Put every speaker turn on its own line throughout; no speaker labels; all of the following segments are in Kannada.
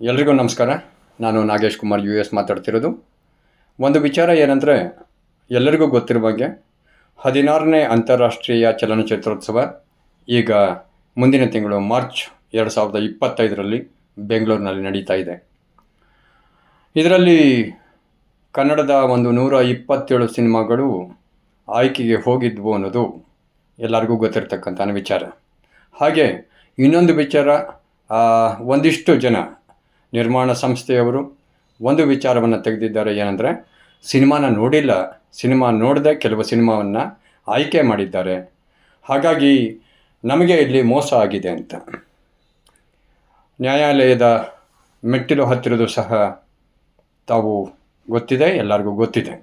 ಎಲ್ರಿಗೂ ನಮಸ್ಕಾರ. ನಾನು ನಾಗೇಶ್ ಕುಮಾರ್ ಯು ಎಸ್ ಮಾತಾಡ್ತಿರೋದು. ಒಂದು ವಿಚಾರ ಏನಂದರೆ ಎಲ್ಲರಿಗೂ ಗೊತ್ತಿರೋ ಬಗ್ಗೆ, ಹದಿನಾರನೇ ಅಂತಾರಾಷ್ಟ್ರೀಯ ಚಲನಚಿತ್ರೋತ್ಸವ, ಈಗ ಮುಂದಿನ ತಿಂಗಳು ಮಾರ್ಚ್ ಎರಡು ಸಾವಿರದ ಇಪ್ಪತ್ತೈದರಲ್ಲಿ ಬೆಂಗಳೂರಿನಲ್ಲಿ ನಡೀತಾ ಇದೆ. ಇದರಲ್ಲಿ ಕನ್ನಡದ ಒಂದು ನೂರ ಇಪ್ಪತ್ತೇಳು ಸಿನಿಮಾಗಳು ಆಯ್ಕೆಗೆ ಹೋಗಿದ್ವು ಅನ್ನೋದು ಎಲ್ಲರಿಗೂ ಗೊತ್ತಿರತಕ್ಕಂಥ ವಿಚಾರ. ಹಾಗೆ ಇನ್ನೊಂದು ವಿಚಾರ ಒಂದಿಷ್ಟು ಜನ ನಿರ್ಮಾಣ ಸಂಸ್ಥೆಯವರು ಒಂದು ವಿಚಾರವನ್ನು ತೆಗೆದಿದ್ದಾರೆ ಏನಂದರೆ, ಸಿನಿಮಾನ ನೋಡಿಲ್ಲ, ಸಿನಿಮಾ ನೋಡದೆ ಕೆಲವು ಸಿನಿಮಾವನ್ನು ಆಯ್ಕೆ ಮಾಡಿದ್ದಾರೆ. ಹಾಗಾಗಿ ನಮಗೆ ಇಲ್ಲಿ ಮೋಸ ಆಗಿದೆ ಅಂತ. ನ್ಯಾಯಾಲಯದ ಮೆಟ್ಟಿಲು ಹತ್ತಿರೋದು ಸಹ ತಾವು ಗೊತ್ತಿದೆ, ಎಲ್ಲರಿಗೂ ಗೊತ್ತಿದೆ.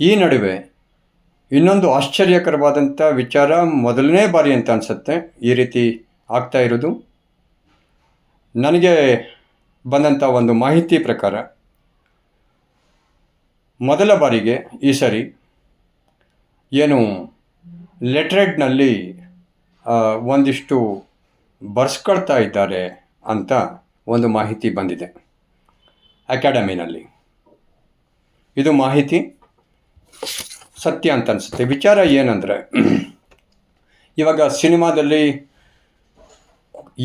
ಈ ನಡುವೆ ಇನ್ನೊಂದು ಆಶ್ಚರ್ಯಕರವಾದಂಥ ವಿಚಾರ ಮೊದಲನೇ ಬಾರಿ ಅಂತ ಅನಿಸುತ್ತೆ. ಈ ರೀತಿ ಆಗ್ತಾ ಇರೋದು. ನನಗೆ ಬಂದಂಥ ಒಂದು ಮಾಹಿತಿ ಪ್ರಕಾರ ಮೊದಲ ಬಾರಿಗೆ ಈ ಸರಿ ಏನು ಲೆಟ್ರೆಡ್ನಲ್ಲಿ ಒಂದಿಷ್ಟು ಬರ್ಸ್ಕೊಳ್ತಾ ಇದ್ದಾರೆ ಅಂತ ಒಂದು ಮಾಹಿತಿ ಬಂದಿದೆ ಅಕಾಡೆಮಿನಲ್ಲಿ. ಇದು ಮಾಹಿತಿ ಸತ್ಯ ಅಂತ ಅನಿಸುತ್ತೆ. ವಿಚಾರ ಏನಂದರೆ, ಇವಾಗ ಸಿನಿಮಾದಲ್ಲಿ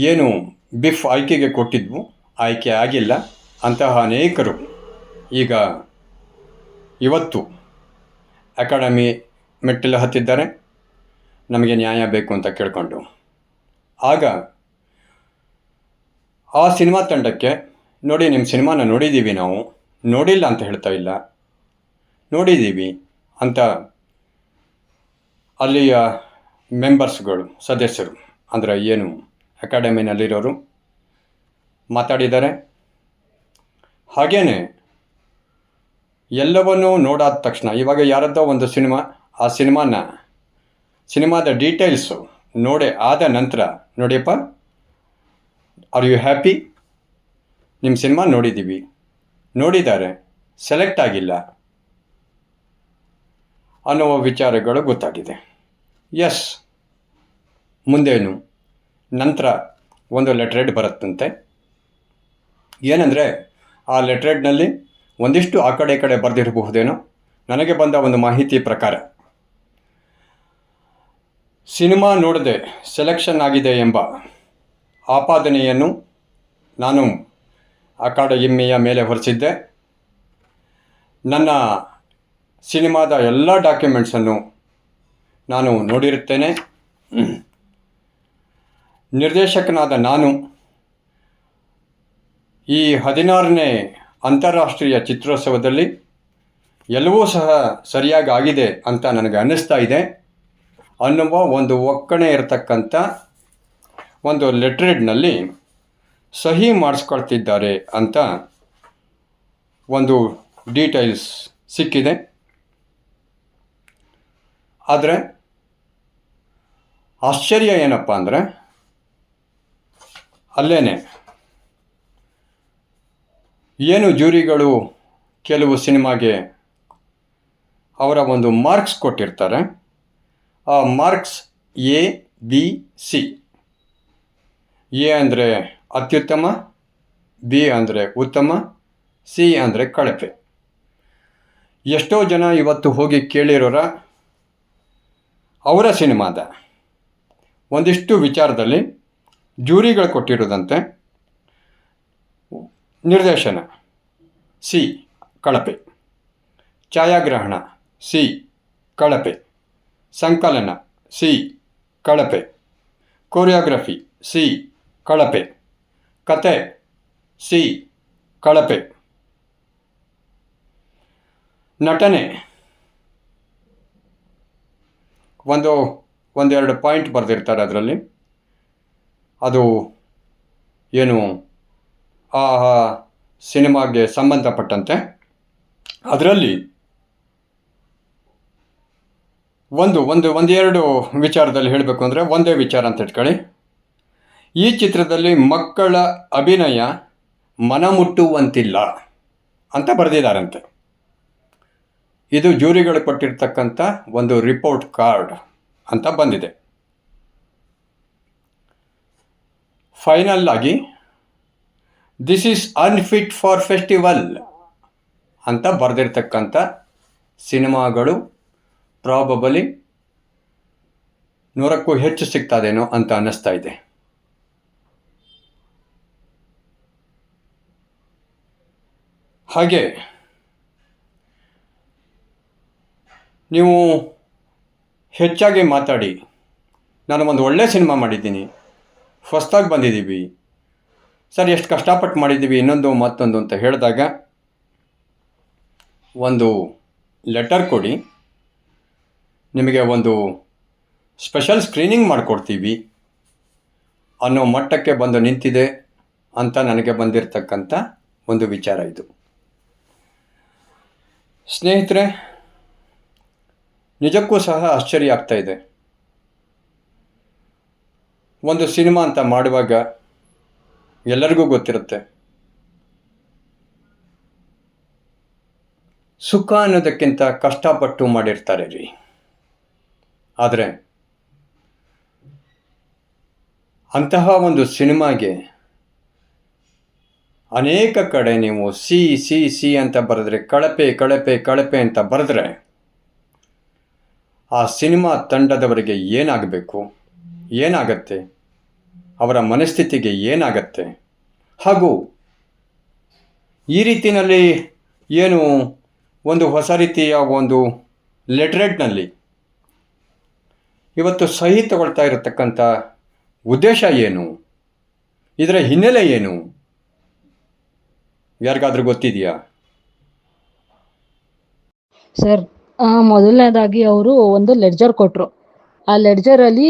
ಏನು ಬಿಫ್ ಆಯ್ಕೆಗೆ ಕೊಟ್ಟಿದ್ವು. ಆಯ್ಕೆ ಆಗಿಲ್ಲ. ಅಂತಹ ಅನೇಕರು ಈಗ ಇವತ್ತು ಅಕಾಡೆಮಿ ಮೆಟ್ಟಿಲು ಹತ್ತಿದ್ದಾರೆ. ನಮಗೆ ನ್ಯಾಯ ಬೇಕು ಅಂತ ಕೇಳಿಕೊಂಡು. ಆಗ ಆ ಸಿನಿಮಾ ತಂಡಕ್ಕೆ, ನೋಡಿ ನಿಮ್ಮ ಸಿನಿಮಾನ ನೋಡಿದ್ದೀವಿ ನಾವು. ನೋಡಿಲ್ಲ ಅಂತ ಹೇಳ್ತಾ ಇಲ್ಲ. ನೋಡಿದ್ದೀವಿ ಅಂತ ಅಲ್ಲಿಯ ಮೆಂಬರ್ಸ್ಗಳು ಸದಸ್ಯರು, ಅಂದರೆ ಏನು ಅಕಾಡೆಮಿನಲ್ಲಿರೋರು ಮಾತಾಡಿದ್ದಾರೆ. ಹಾಗೇನೆ ಎಲ್ಲವನ್ನೂ ನೋಡಾದ ತಕ್ಷಣ, ಇವಾಗ ಯಾರದ್ದೋ ಒಂದು ಸಿನಿಮಾ, ಆ ಸಿನಿಮಾನ, ಸಿನಿಮಾದ ಡೀಟೇಲ್ಸು ನೋಡೆ ಆದ ನಂತರ, ನೋಡಿಯಪ್ಪ ಆರ್ ಯು ಹ್ಯಾಪಿ ನಿಮ್ಮ ಸಿನಿಮಾ ನೋಡಿದ್ದೀವಿ. ನೋಡಿದ್ದಾರೆ ಸೆಲೆಕ್ಟ್ ಆಗಿಲ್ಲ ಅನ್ನುವ ವಿಚಾರಗಳು ಗೊತ್ತಾಗಿದೆ. ಎಸ್ ಮುಂದೇನು? ನಂತರ ಒಂದು ಲೆಟ್ರೆಡ್ ಬರುತ್ತಂತೆ. ಏನಂದರೆ, ಆ ಲೆಟ್ರೇಡ್ನಲ್ಲಿ ಒಂದಿಷ್ಟು ಆ ಕಡೆ ಈ ಕಡೆ ಬರೆದಿರಬಹುದೇನೋ, ನನಗೆ ಬಂದ ಒಂದು ಮಾಹಿತಿ ಪ್ರಕಾರ. ಸಿನಿಮಾ ನೋಡದೆ ಸೆಲೆಕ್ಷನ್ ಆಗಿದೆ ಎಂಬ ಆಪಾದನೆಯನ್ನು ನಾನು ಅಕಾಡೆಮಿಯ ಮೇಲೆ ಹೊರಿಸಿದ್ದೆ. ನನ್ನ ಸಿನಿಮಾದ ಎಲ್ಲ ಡಾಕ್ಯುಮೆಂಟ್ಸನ್ನು ನಾನು ನೋಡಿರುತ್ತೇನೆ. ನಿರ್ದೇಶಕನಾದ ನಾನು ಈ ಹದಿನಾರನೇ ಅಂತಾರಾಷ್ಟ್ರೀಯ ಚಿತ್ರೋತ್ಸವದಲ್ಲಿ ಎಲ್ಲವೂ ಸಹ ಸರಿಯಾಗಿ ಆಗಿದೆ ಅಂತ ನನಗೆ ಅನ್ನಿಸ್ತಾ ಇದೆ ಅನ್ನುವ ಒಂದು ಒಕ್ಕಣೆ ಇರತಕ್ಕಂಥ ಒಂದು ಲೆಟ್ರೆಡ್ನಲ್ಲಿ ಸಹಿ ಮಾಡಿಸ್ಕೊಳ್ತಿದ್ದಾರೆ ಅಂತ ಒಂದು ಡೀಟೇಲ್ಸ್ ಸಿಕ್ಕಿದೆ. ಆದರೆ ಆಶ್ಚರ್ಯ ಏನಪ್ಪ ಅಂದರೆ ಅಲ್ಲೇನೆ. ಏನು ಜ್ಯೂರಿಗಳು ಕೆಲವು ಸಿನಿಮಾಗೆ ಅವರ ಒಂದು ಮಾರ್ಕ್ಸ್ ಕೊಟ್ಟಿರ್ತಾರೆ. ಆ marks A, B, C. A ಅಂದರೆ ಅತ್ಯುತ್ತಮ, ಬಿ ಅಂದರೆ ಉತ್ತಮ, ಸಿ ಅಂದರೆ ಕಳಪೆ. ಎಷ್ಟೋ ಜನ ಇವತ್ತು ಹೋಗಿ ಕೇಳಿರೋರ ಅವರ ಸಿನಿಮಾದ ಒಂದಿಷ್ಟು ವಿಚಾರದಲ್ಲಿ ಜೂರಿಗಳು ಕೊಟ್ಟಿರೋದಂತೆ ನಿರ್ದೇಶನ ಸಿ ಕಳಪೆ, ಛಾಯಾಗ್ರಹಣ ಸಿ ಕಳಪೆ, ಸಂಕಲನ ಸಿ ಕಳಪೆ, ಕೊರಿಯೋಗ್ರಫಿ ಸಿ ಕಳಪೆ, ಕತೆ ಸಿ ಕಳಪೆ. ನಟನೆ ಒಂದು, ಒಂದೆರಡು ಪಾಯಿಂಟ್ ಬರೆದಿರ್ತಾರೆ ಅದರಲ್ಲಿ. ಅದು ಏನು? ಆ ಸಿನಿಮಾಗೆ ಸಂಬಂಧಪಟ್ಟಂತೆ. ಅದರಲ್ಲಿ ಒಂದು ಒಂದು, ಒಂದೆರಡು ವಿಚಾರದಲ್ಲಿ ಹೇಳಬೇಕು ಅಂದರೆ ಒಂದೇ ವಿಚಾರ ಅಂತ ಇಟ್ಕೊಳ್ಳಿ. ಈ ಚಿತ್ರದಲ್ಲಿ ಮಕ್ಕಳ ಅಭಿನಯ ಮನಮುಟ್ಟುವಂತಿಲ್ಲ ಅಂತ ಬರೆದಿದ್ದಾರಂತೆ. ಇದು ಜೂರಿಗಳು ಕೊಟ್ಟಿರ್ತಕ್ಕಂಥ ಒಂದು ರಿಪೋರ್ಟ್ ಕಾರ್ಡ್ ಅಂತ ಬಂದಿದೆ. ಫೈನಲ್ ಆಗಿ this is unfit for festival ಅಂತ ಬರೆದಿರ್ತಕ್ಕಂಥ ಸಿನಿಮಾಗಳು ಪ್ರಾಬಬಲಿ ನೂರಕ್ಕೂ ಹೆಚ್ಚು ಸಿಗ್ತದೇನೋ ಅಂತ ಅನ್ನಿಸ್ತಾ ಇದೆ. ಹಾಗೆ, ನೀವು ಹೆಚ್ಚಾಗಿ ಮಾತಾಡಿ. ನಾನು ಒಂದು ಒಳ್ಳೆಯ ಸಿನಿಮಾ ಮಾಡಿದ್ದೀನಿ. ಹೊಸ್ದಾಗಿ ಬಂದಿದ್ದೀವಿ ಸರ್, ಎಷ್ಟು ಕಷ್ಟಪಟ್ಟು ಮಾಡಿದ್ದೀವಿ ಇನ್ನೊಂದು ಮತ್ತೊಂದು ಅಂತ ಹೇಳಿದಾಗ, ಒಂದು ಲೆಟರ್ ಕೊಡಿ. ನಿಮಗೆ ಒಂದು ಸ್ಪೆಷಲ್ ಸ್ಕ್ರೀನಿಂಗ್ ಮಾಡಿಕೊಡ್ತೀವಿ. ಅನ್ನೋ ಮಟ್ಟಕ್ಕೆ ಬಂದು ನಿಂತಿದೆ ಅಂತ ನನಗೆ ಬಂದಿರತಕ್ಕಂಥ ಒಂದು ವಿಚಾರ ಇದು. ಸ್ನೇಹಿತರೆ, ನಿಜಕ್ಕೂ ಸಹ ಆಶ್ಚರ್ಯ ಆಗ್ತಾಯಿದೆ ಒಂದು ಸಿನಿಮಾ ಅಂತ ಮಾಡುವಾಗ ಎಲ್ಲರಿಗೂ ಗೊತ್ತಿರುತ್ತೆ. ಸುಖ ಅನ್ನೋದಕ್ಕಿಂತ ಕಷ್ಟಪಟ್ಟು ಮಾಡಿರ್ತಾರೆ ರೀ. ಆದರೆ ಅಂತಹ ಒಂದು ಸಿನಿಮಾಗೆ ಅನೇಕ ಕಡೆ ನೀವು ಸಿ ಸಿ ಸಿ ಅಂತ ಬರೆದ್ರೆ ಕಳಪೆ ಕಳಪೆ ಕಳಪೆ ಅಂತ ಬರೆದ್ರೆ ಆ ಸಿನಿಮಾ ತಂಡದವರಿಗೆ ಏನಾಗಬೇಕು, ಏನಾಗತ್ತೆ? ಅವರ ಮನಸ್ಥಿತಿಗೆ ಏನಾಗತ್ತೆ? ಹಾಗೂ ಈ ರೀತಿಯಲ್ಲಿ ಏನು ಒಂದು ಹೊಸ ರೀತಿಯ ಒಂದು ಲೆಟ್ರೇಟ್ನಲ್ಲಿ ಇವತ್ತು ಸಹಿ ತಗೊಳ್ತಾ ಇರತಕ್ಕಂಥ ಉದ್ದೇಶ ಏನು? ಇದರ ಹಿನ್ನೆಲೆ ಏನು? ಯಾರಿಗಾದ್ರೂ ಗೊತ್ತಿದೆಯಾ?
ಸರ್ ಮೊದಲನೇದಾಗಿ ಅವರು ಒಂದು ಲೆಡ್ಜರ್ ಕೊಟ್ರು. ಆ ಲೆಡ್ಜರ್ ಅಲ್ಲಿ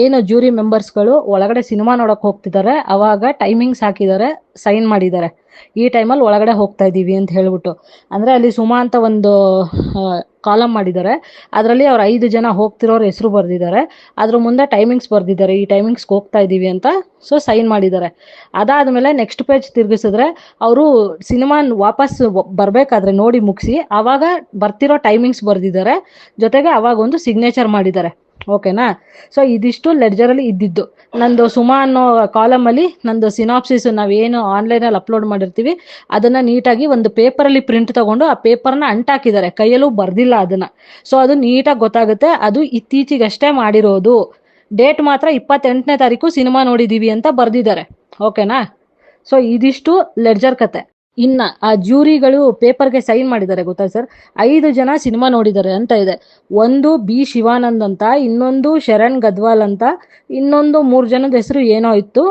ಏನು ಜೂರಿ ಮೆಂಬರ್ಸ್ಗಳು ಒಳಗಡೆ ಸಿನಿಮಾ ನೋಡಕ್ ಹೋಗ್ತಿದ್ದಾರೆ ಅವಾಗ ಟೈಮಿಂಗ್ಸ್ ಹಾಕಿದ್ದಾರೆ ಸೈನ್ ಮಾಡಿದ್ದಾರೆ ಈ ಟೈಮಲ್ಲಿ ಒಳಗಡೆ ಹೋಗ್ತಾ ಇದ್ದೀವಿ ಅಂತ ಹೇಳ್ಬಿಟ್ಟು. ಅಂದ್ರೆ ಅಲ್ಲಿ ಸುಮಾ ಅಂತ ಒಂದು ಕಾಲಮ್ ಮಾಡಿದ್ದಾರೆ ಅದರಲ್ಲಿ ಅವ್ರು ಐದು ಜನ ಹೋಗ್ತಿರೋರ ಹೆಸರು ಬರೆದಿದ್ದಾರೆ ಅದ್ರ ಮುಂದೆ ಟೈಮಿಂಗ್ಸ್ ಬರೆದಿದ್ದಾರೆ ಈ ಟೈಮಿಂಗ್ಸ್ಗೆ ಹೋಗ್ತಾ ಇದ್ದೀವಿ ಅಂತ ಸೊ ಸೈನ್ ಮಾಡಿದ್ದಾರೆ ಅದಾದ್ಮೇಲೆ ನೆಕ್ಸ್ಟ್ ಪೇಜ್ ತಿರುಗಿಸಿದ್ರೆ ಅವರು ಸಿನಿಮಾ ವಾಪಸ್ ಬರಬೇಕಾದ್ರೆ ನೋಡಿ ಮುಗಿಸಿ ಆವಾಗ ಬರ್ತಿರೋ ಟೈಮಿಂಗ್ಸ್ ಬರೆದಿದ್ದಾರೆ ಜೊತೆಗೆ ಅವಾಗ ಒಂದು ಸಿಗ್ನೇಚರ್ ಮಾಡಿದ್ದಾರೆ ಓಕೆನಾ? ಸೊ ಇದಿಷ್ಟು ಲೆಡ್ಜರಲ್ಲಿ ಇದ್ದಿದ್ದು. ನಂದು ಸುಮಾ ಅನ್ನೋ ಕಾಲಮಲ್ಲಿ ನಂದು ಸಿನಾಪ್ಸಿಸ್ ನಾವೇನು ಆನ್ಲೈನಲ್ಲಿ ಅಪ್ಲೋಡ್ ಮಾಡಿರ್ತೀವಿ, ಅದನ್ನ ನೀಟಾಗಿ ಒಂದು ಪೇಪರಲ್ಲಿ ಪ್ರಿಂಟ್ ತಗೊಂಡು ಆ ಪೇಪರ್ನ ಅಂಟಾಕಿದ್ದಾರೆ. ಕೈಯಲ್ಲೂ ಬರ್ದಿಲ್ಲ ಅದನ್ನ. ಸೊ ಅದು ನೀಟಾಗಿ ಗೊತ್ತಾಗುತ್ತೆ. ಅದು ಇತ್ತೀಚೆಗಷ್ಟೇ ಮಾಡಿರೋದು. ಡೇಟ್ ಮಾತ್ರ ಇಪ್ಪತ್ತೆಂಟನೇ ತಾರೀಕು ಸಿನಿಮಾ ನೋಡಿದೀವಿ ಅಂತ ಬರ್ದಿದ್ದಾರೆ. ಓಕೆನಾ? ಸೊ ಇದಿಷ್ಟು ಲೆಡ್ಜರ್ ಕತೆ. ಇನ್ನ ಆ ಜ್ಯೂರಿಗಳು ಪೇಪರ್ಗೆ ಸೈನ್ ಮಾಡಿದ್ದಾರೆ, ಗೊತ್ತಾ ಸರ್? ಐದು ಜನ ಸಿನಿಮಾ ನೋಡಿದ್ದಾರೆ ಅಂತ ಇದೆ. ಒಂದು ಬಿ ಶಿವಾನಂದ್ ಅಂತ, ಇನ್ನೊಂದು ಶರಣ್ ಗದ್ವಾಲ್ ಅಂತ, ಇನ್ನೊಂದು ಮೂರು ಜನದ ಹೆಸರು ಏನೋ ಇತ್ತು.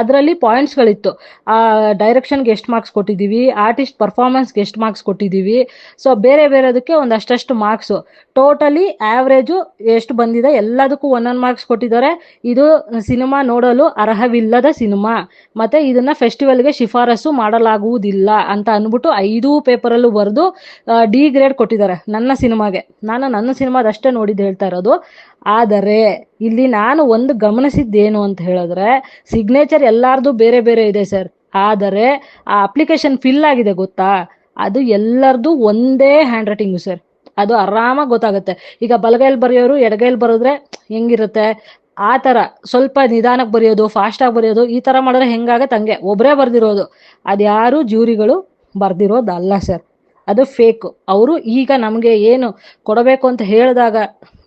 ಅದರಲ್ಲಿ ಪಾಯಿಂಟ್ಸ್ಗಳಿತ್ತು ಆ ಡೈರೆಕ್ಷನ್ಗೆ ಎಷ್ಟು ಮಾರ್ಕ್ಸ್ ಕೊಟ್ಟಿದ್ದೀವಿ ಆರ್ಟಿಸ್ಟ್ ಪರ್ಫಾರ್ಮೆನ್ಸ್ಗೆ ಎಷ್ಟು ಮಾರ್ಕ್ಸ್ ಕೊಟ್ಟಿದ್ದೀವಿ. ಸೊ ಬೇರೆ ಬೇರೆದಕ್ಕೆ ಅಷ್ಟು ಮಾರ್ಕ್ಸು ಟೋಟಲಿ ಆವ್ರೇಜು ಎಷ್ಟು ಬಂದಿದೆ, ಎಲ್ಲದಕ್ಕೂ ಒಂದೊಂದು ಮಾರ್ಕ್ಸ್ ಕೊಟ್ಟಿದ್ದಾರೆ. ಇದು ಸಿನಿಮಾ ನೋಡಲು ಅರ್ಹವಿಲ್ಲದ ಸಿನಿಮಾ. ಮತ್ತೆ ಇದನ್ನ ಫೆಸ್ಟಿವಲ್ಗೆ ಶಿಫಾರಸು ಮಾಡಲಾಗುವುದಿಲ್ಲ. ಅಂತ ಅಂದ್ಬಿಟ್ಟು ಐದು ಪೇಪರಲ್ಲೂ ಬರೆದು ಡಿ ಗ್ರೇಡ್ ಕೊಟ್ಟಿದ್ದಾರೆ ನನ್ನ ಸಿನಿಮಾಗೆ. ನಾನು ನನ್ನ ಸಿನಿಮಾದಷ್ಟೇ ನೋಡಿದ್ದು ಹೇಳ್ತಾ ಇರೋದು. ಆದರೆ, ಇಲ್ಲಿ ನಾನು ಒಂದು ಗಮನಿಸಿದ್ದೇನು ಅಂತ ಹೇಳಿದ್ರೆ ಸಿಗ್ನೇಚರ್ ಎಲ್ಲಾರ್ದು ಬೇರೆ ಬೇರೆ ಇದೆ ಸರ್. ಆದರೆ, ಆ ಅಪ್ಲಿಕೇಶನ್ ಫಿಲ್ ಆಗಿದೆ ಗೊತ್ತಾ? ಅದು ಎಲ್ಲರದು ಒಂದೇ ಹ್ಯಾಂಡ್ ರೈಟಿಂಗು ಸರ್. ಅದು ಆರಾಮಾಗಿ ಗೊತ್ತಾಗುತ್ತೆ. ಈಗ ಬಲಗೈಲಿ ಬರೆಯೋರು ಎಡಗೈಲಿ ಬರೆದ್ರೆ ಹೆಂಗಿರುತ್ತೆ? ಆ ತರ ಸ್ವಲ್ಪ ನಿಧಾನಕ್ಕೆ ಬರೆಯೋದು ಫಾಸ್ಟ್ ಆಗಿ ಬರೆಯೋದು, ಈ ತರ ಮಾಡಿದ್ರೆ ಹೆಂಗಾಗತ್ತೆ ಹಂಗೆ? ಒಬ್ಬರೇ ಬರ್ದಿರೋದು. ಅದ್ಯಾರು ಜ್ಯೂರಿಗಳು ಬರ್ದಿರೋದಲ್ಲ ಸರ್. ಅದು ಫೇಕ್ ಅವರು ಈಗ ನಮಗೆ ಏನು ಕೊಡಬೇಕು ಅಂತ ಹೇಳಿದಾಗ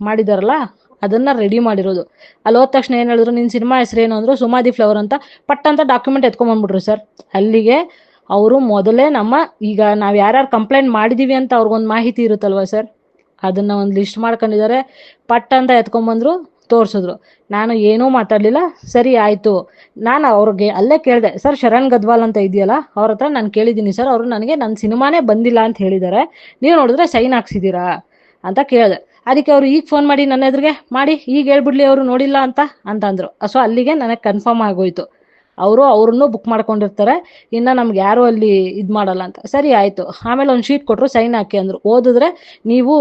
ಮಾಡಿದಾರಲ್ಲ, ಅದನ್ನ ರೆಡಿ ಮಾಡಿರೋದು. ಅಲ್ಲಿ ಹೋದ ತಕ್ಷಣ ಏನು ಹೇಳಿದ್ರು ನಿನ್ನ ಸಿನಿಮಾ ಹೆಸರೇನು? ಅಂದ್ರು, ಸುಮಾದಿ ಫ್ಲವರ್ ಅಂತ ಪಟ್ ಅಂತ ಡಾಕ್ಯುಮೆಂಟ್ ಎತ್ಕೊಂಬಂದ್ಬಿಟ್ರು ಸರ್. ಅಲ್ಲಿಗೆ ಅವರು ಮೊದಲೇ ನಮ್ಮ, ಈಗ ನಾವು ಯಾರ್ಯಾರು ಕಂಪ್ಲೇಂಟ್ ಮಾಡಿದೀವಿ ಅಂತ ಅವ್ರಿಗೊಂದು ಮಾಹಿತಿ ಇರುತ್ತಲ್ವಾ ಸರ್? ಅದನ್ನ ಒಂದು ಲಿಸ್ಟ್ ಮಾಡ್ಕೊಂಡಿದ್ದಾರೆ ಪಟ್ ಅಂತ ಎತ್ಕೊಂಡ್ಬಂದ್ರು ತೋರಿಸಿದ್ರು. ನಾನು ಏನೂ ಮಾತಾಡಲಿಲ್ಲ. ಸರಿ, ಆಯಿತು. ನಾನು ಅವ್ರಿಗೆ ಅಲ್ಲೇ ಕೇಳಿದೆ, ಸರ್, ಶರಣ್ ಗದ್ವಾಲ್ ಅಂತ ಇದೆಯಲ್ಲ, ಅವ್ರ ಹತ್ರ ನಾನು ಕೇಳಿದ್ದೀನಿ ಸರ್, ಅವರು ನನಗೆ ನನ್ನ ಸಿನಿಮಾನೇ ಬಂದಿಲ್ಲ ಅಂತ ಹೇಳಿದ್ದಾರೆ ನೀವು ನೋಡಿದ್ರೆ ಸೈನ್ ಹಾಕ್ಸಿದ್ದೀರಾ ಅಂತ ಕೇಳಿದೆ. ಅದಕ್ಕೆ ಅವರು ಈಗ ಫೋನ್ ಮಾಡಿ ನನ್ನ ಎದುರಿಗೆ, ಮಾಡಿ, ಈಗ ಹೇಳ್ಬಿಡ್ಲಿ, ಅವರು ನೋಡಿಲ್ಲ ಅಂತ ಅಂತ ಅಂದರು ಸೊ ಅಲ್ಲಿಗೆ ನನಗೆ ಕನ್ಫರ್ಮ್ ಆಗೋಯ್ತು. ಅವರು ಅವ್ರನ್ನೂ ಬುಕ್ ಮಾಡ್ಕೊಂಡಿರ್ತಾರೆ. ಇನ್ನು ನಮ್ಗೆ ಯಾರು ಅಲ್ಲಿ ಇದು ಮಾಡಲ್ಲ ಅಂತ. ಸರಿ, ಆಯಿತು. ಆಮೇಲೆ ಒಂದು ಶೀಟ್ ಕೊಟ್ಟರು ಸೈನ್ ಹಾಕಿ ಅಂದರು. ಓದಿದ್ರೆ ನೀವು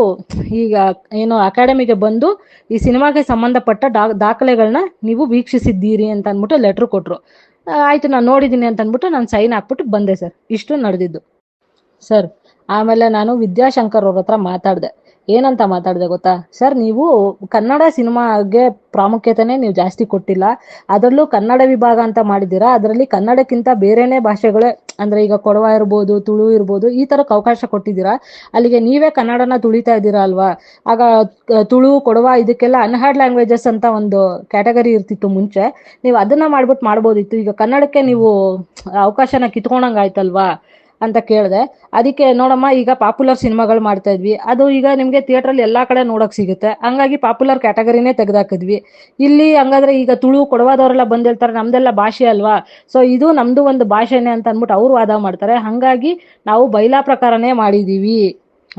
ಈಗ ಏನು ಅಕಾಡೆಮಿಗೆ ಬಂದು ಈ ಸಿನಿಮಾಗೆ ಸಂಬಂಧಪಟ್ಟ ಡಾ ದಾಖಲೆಗಳನ್ನ ನೀವು ವೀಕ್ಷಿಸಿದ್ದೀರಿ ಅಂತ ಅಂದ್ಬಿಟ್ಟು ಲೆಟ್ರ್ ಕೊಟ್ಟರು ಆಯಿತು, ನಾನು ನೋಡಿದ್ದೀನಿ ಅಂತ ಅಂದ್ಬಿಟ್ಟು ನಾನು ಸೈನ್ ಹಾಕ್ಬಿಟ್ಟು ಬಂದೆ ಸರ್. ಇಷ್ಟು ನಡೆದಿದ್ದು. ಸರ್, ಆಮೇಲೆ ನಾನು ವಿದ್ಯಾಶಂಕರ್ ಅವ್ರ ಹತ್ರ ಮಾತಾಡಿದೆ. ಏನಂತ ಮಾತಾಡಿದೆ ಗೊತ್ತಾ? ಸರ್, ನೀವು ಕನ್ನಡ ಸಿನಿಮಾಗೆ ಪ್ರಾಮುಖ್ಯತೆನೇ ನೀವು ಜಾಸ್ತಿ ಕೊಟ್ಟಿಲ್ಲ. ಅದರಲ್ಲೂ ಕನ್ನಡ ವಿಭಾಗ ಅಂತ ಮಾಡಿದ್ದೀರಾ? ಅದರಲ್ಲಿ ಕನ್ನಡಕ್ಕಿಂತ ಬೇರೆನೇ ಭಾಷೆಗಳೇ, ಅಂದ್ರೆ ಈಗ ಕೊಡವ ಇರ್ಬೋದು, ತುಳು ಇರ್ಬೋದು, ಈ ತರಕ್ಕೆ ಅವಕಾಶ ಕೊಟ್ಟಿದ್ದೀರಾ? ಅಲ್ಲಿಗೆ ನೀವೇ ಕನ್ನಡನ ತುಳಿತಾ ಇದ್ದೀರಾ ಅಲ್ವಾ? ಆಗ ತುಳು, ಕೊಡವ ಇದಕ್ಕೆಲ್ಲ ಅನ್ಹರ್ಡ್ ಲ್ಯಾಂಗ್ವೇಜಸ್ ಅಂತ ಒಂದು ಕ್ಯಾಟಗರಿ ಇರ್ತಿತ್ತು ಮುಂಚೆ. ನೀವು ಅದನ್ನ ಮಾಡ್ಬಿಟ್ಟು ಮಾಡ್ಬೋದಿತ್ತು. ಈಗ ಕನ್ನಡಕ್ಕೆ ನೀವು ಅವಕಾಶನ ಕಿತ್ಕೊಂಡಂಗ್ ಆಯ್ತಲ್ವಾ ಅಂತ ಕೇಳಿದೆ. ಅದಕ್ಕೆ ನೋಡಮ್ಮ, ಈಗ ಪಾಪ್ಯುಲರ್ ಸಿನಿಮಾಗಳು ಮಾಡ್ತಾ ಇದ್ವಿ. ಅದು ಈಗ ನಿಮ್ಗೆ ಥಿಯೇಟ್ರಲ್ಲಿ ಎಲ್ಲಾ ಕಡೆ ನೋಡಕ್ ಸಿಗುತ್ತೆ. ಹಂಗಾಗಿ ಪಾಪ್ಯುಲರ್ ಕ್ಯಾಟಗರಿನೇ ತೆಗೆದಾಕಿದ್ವಿ. ಇಲ್ಲಿ ಹಂಗಾದ್ರೆ ಈಗ ತುಳು, ಕೊಡವಾದವರೆಲ್ಲ ಬಂದ್ ಹೇಳ್ತಾರೆ, ನಮ್ದೆಲ್ಲ ಭಾಷೆ ಅಲ್ವಾ? ಸೊ ಇದು ನಮ್ದು ಒಂದು ಭಾಷೆನೇ ಅಂತ ಅಂದ್ಬಿಟ್ಟು ಅವ್ರು ವಾದ ಮಾಡ್ತಾರೆ. ಹಂಗಾಗಿ ನಾವು ಬೈಲಾ ಪ್ರಕಾರನೇ ಮಾಡಿದೀವಿ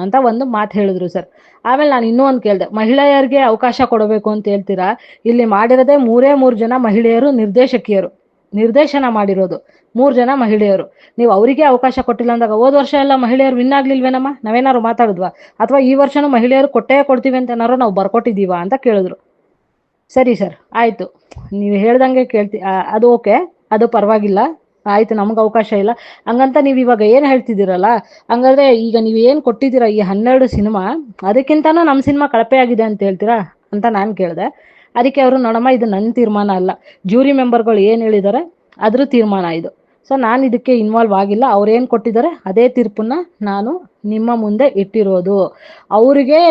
ಅಂತ ಒಂದು ಮಾತು ಹೇಳಿದ್ರು ಸರ್. ಆಮೇಲೆ ನಾನು ಇನ್ನೂ ಒಂದು ಕೇಳಿದೆ. ಮಹಿಳೆಯರಿಗೆ ಅವಕಾಶ ಕೊಡಬೇಕು ಅಂತ ಹೇಳ್ತೀರಾ? ಇಲ್ಲಿ ಮಾಡಿರೋದೇ ಮೂರೇ ಮೂರು ಜನ ಮಹಿಳೆಯರು, ನಿರ್ದೇಶಕಿಯರು. ನಿರ್ದೇಶನ ಮಾಡಿರೋದು. ಮೂರು ಜನ ಮಹಿಳೆಯರು. ನೀವು ಅವರಿಗೆ ಅವಕಾಶ ಕೊಟ್ಟಿಲ್ಲ ಅಂದಾಗ ಹೋದ ವರ್ಷ ಎಲ್ಲ ಮಹಿಳೆಯರು ವಿನ್ ಆಗ್ಲಿಲ್ವೇನಮ್ಮ? ನಾವೇನಾದ್ರು ಮಾತಾಡಿದ್ವಾ? ಅಥವಾ ಈ ವರ್ಷನೂ ಮಹಿಳೆಯರು ಕೊಟ್ಟೇ ಕೊಡ್ತೀವಿ ಅಂತ ಏನಾರು ನಾವು ಬರ್ಕೊಟ್ಟಿದ್ದೀವಾ ಅಂತ ಕೇಳಿದ್ರು. ಸರಿ ಸರ್, ಆಯ್ತು. ನೀವು ಹೇಳ್ದಂಗೆ ಕೇಳ್ತಿ ಅದು ಓಕೆ, ಅದು ಪರವಾಗಿಲ್ಲ. ಆಯ್ತು, ನಮ್ಗೆ ಅವಕಾಶ ಇಲ್ಲ. ಹಂಗಂತ ನೀವು ಇವಾಗ ಏನು ಹೇಳ್ತಿದ್ದೀರಲ್ಲ? ಹಂಗಾದ್ರೆ ಈಗ ನೀವು ಏನು ಕೊಟ್ಟಿದ್ದೀರಾ ಈ ಹನ್ನೆರಡು ಸಿನಿಮಾ? ಅದಕ್ಕಿಂತನೂ ನಮ್ಮ ಸಿನಿಮಾ ಕಳಪೆ ಆಗಿದೆ ಅಂತ ಹೇಳ್ತೀರಾ? ಅಂತ ನಾನು ಕೇಳಿದೆ. ಅದಕ್ಕೆ ಅವರು ನೋಡಮ್ಮ, ಇದು ನನ್ನ ತೀರ್ಮಾನ ಅಲ್ಲ. ಜ್ಯೂರಿ ಮೆಂಬರ್ಗಳು ಏನು ಹೇಳಿದ್ದಾರೆ ಅದ್ರ ತೀರ್ಮಾನ ಇದು. ಸೊ ನಾನು ಇದಕ್ಕೆ ಇನ್ವಾಲ್ವ್ ಆಗಿಲ್ಲ. ಅವ್ರು ಏನು ಕೊಟ್ಟಿದ್ದಾರೆ? ಅದೇ ತೀರ್ಪನ್ನ ನಾನು ನಿಮ್ಮ ಮುಂದೆ ಇಟ್ಟಿರೋದು. ಅವರಿಗೆ,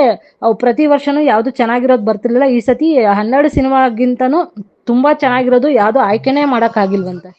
ಅವು ಪ್ರತಿ ವರ್ಷನೂ ಯಾವುದು ಚೆನ್ನಾಗಿರೋದು ಬರ್ತಿರ್ಲಿಲ್ಲ. ಈ ಸತಿ ಹನ್ನೆರಡು ಸಿನಿಮಾಗಿಂತನೂ ತುಂಬಾ ಚೆನ್ನಾಗಿರೋದು ಯಾವುದು ಆಯ್ಕೆನೇ ಮಾಡೋಕ್ಕಾಗಿಲ್ವಂತೆ